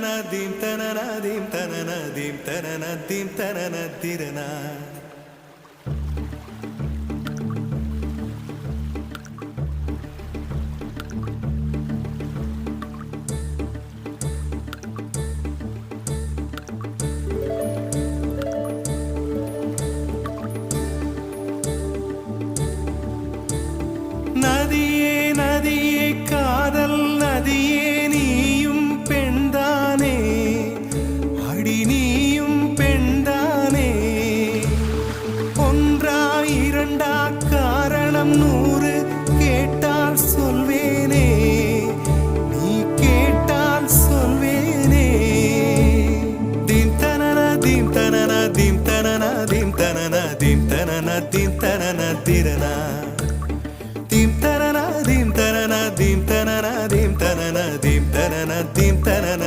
தனநதீம் தனநதீம் தனநதீம் தனநதீம் தனனதிரனா மகிடி நீயும் பெண்தானே ஒன்றா இரண்டா காரணம் நூறு கேட்டால் சொல்வேனே நீ கேட்டால் சொல்வேனே தின் தனன தின் தனன தின் தனன தின் தனன தின் தனன தின் திறனா தின் தனன தின் தனன தின் தனன